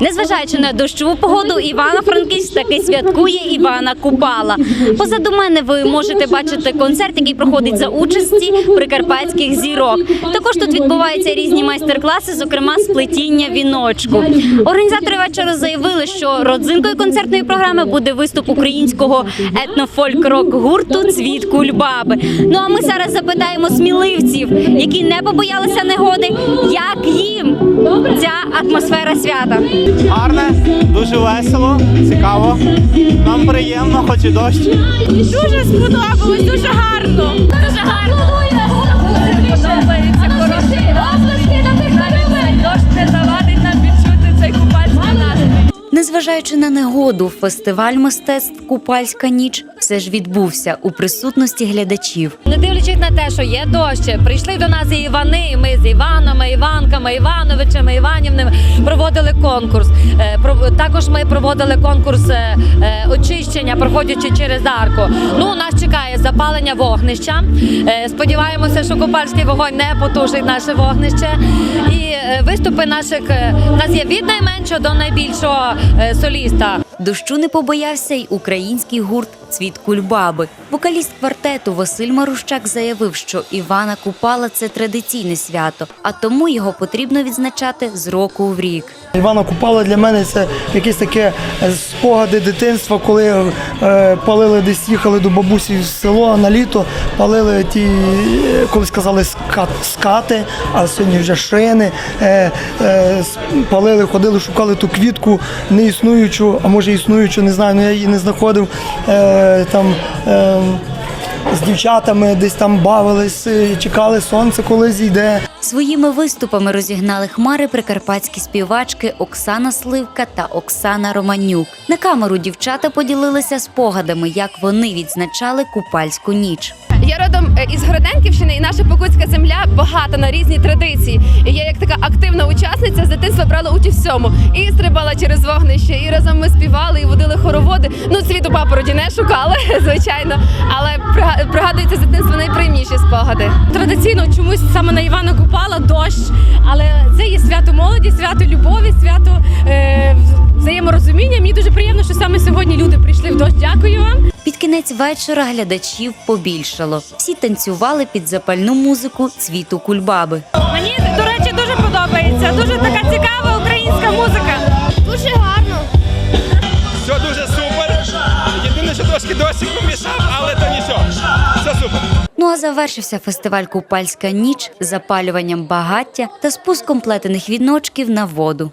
Незважаючи на дощову погоду, Івано-Франківськ таки святкує Івана Купала. Позаду мене ви можете бачити концерт, який проходить за участі прикарпатських зірок. Також тут відбуваються різні майстер-класи, зокрема сплетіння віночку. Організатори вечора заявили, що родзинкою концертної програми буде виступ українського етнофольк-рок гурту Цвіт кульбаби. Ну а ми зараз запитаємо сміливців, які не побоялися негоди, як їм свята. Гарне, дуже весело, цікаво. Нам приємно, хоч і дощ. Дуже сподобалось, дуже гарно. Дуже гарно. Подобається хороший дощ не завадить нам відчути цей купальський настрій. Незважаючи на негоду, фестиваль мистецтв Купальська ніч все ж відбувся у присутності глядачів. Не дивлячись на те, що є дощ, прийшли до нас і Івани, і ми з Іванами, Іванками, Івановичами, Іванівними проводили конкурс. Е, Також ми проводили конкурс е, е, очищення, проходячи через арку. Ну, нас чекає запалення вогнища. Сподіваємося, що купальський вогонь не потушить наше вогнище. І виступи наших у нас є від найменшого до найбільшого соліста. Дощу не побоявся й український гурт Цвіт кульбаби. Вокаліст квартету Василь Марущак заявив, що Івана Купала це традиційне свято, а тому його потрібно відзначати з року в рік. Івана Купала для мене це якісь таке е, спогади дитинства, коли е, палили десь їхали до бабусі в село на літо, палили ті, е, колись казали скат, скати, а сьогодні вже шини. Палили, ходили, шукали ту квітку неіснуючу, а може існуючу, не знаю, але я її не знаходив. Е, там, е, з дівчатами десь там бавились, е, чекали сонце, коли зійде. Своїми виступами розігнали хмари прикарпатські співачки Оксана Сливка та Оксана Романюк. На камеру дівчата поділилися спогадами, як вони відзначали купальську ніч. Я родом е, із Городенківщини, і наша покутська багата на різні традиції. І я як така активна учасниця з дитинства брала участь в всьому. І стрибала через вогнище, і разом ми співали, і водили хороводи. Ну, світу папороді не шукали, звичайно. Але прига- пригадуються з дитинства найприємніші спогади. Традиційно чомусь саме на Івана Купала дощ, але це є свято молоді, свято любові, свято е, взаєморозуміння. Мені дуже приємно, що саме сьогодні люди прийшли в дощ. Дякую вам. Кінець вечора глядачів побільшало. Всі танцювали під запальну музику цвіту кульбаби. Мені, до речі, дуже подобається. Дуже така цікава українська музика. Дуже гарно. Все дуже супер. Єдине, що трошки дощик помішав, але то нічого. Все супер. Ну а завершився фестиваль Купальська ніч запалюванням багаття та спуском плетених віночків на воду.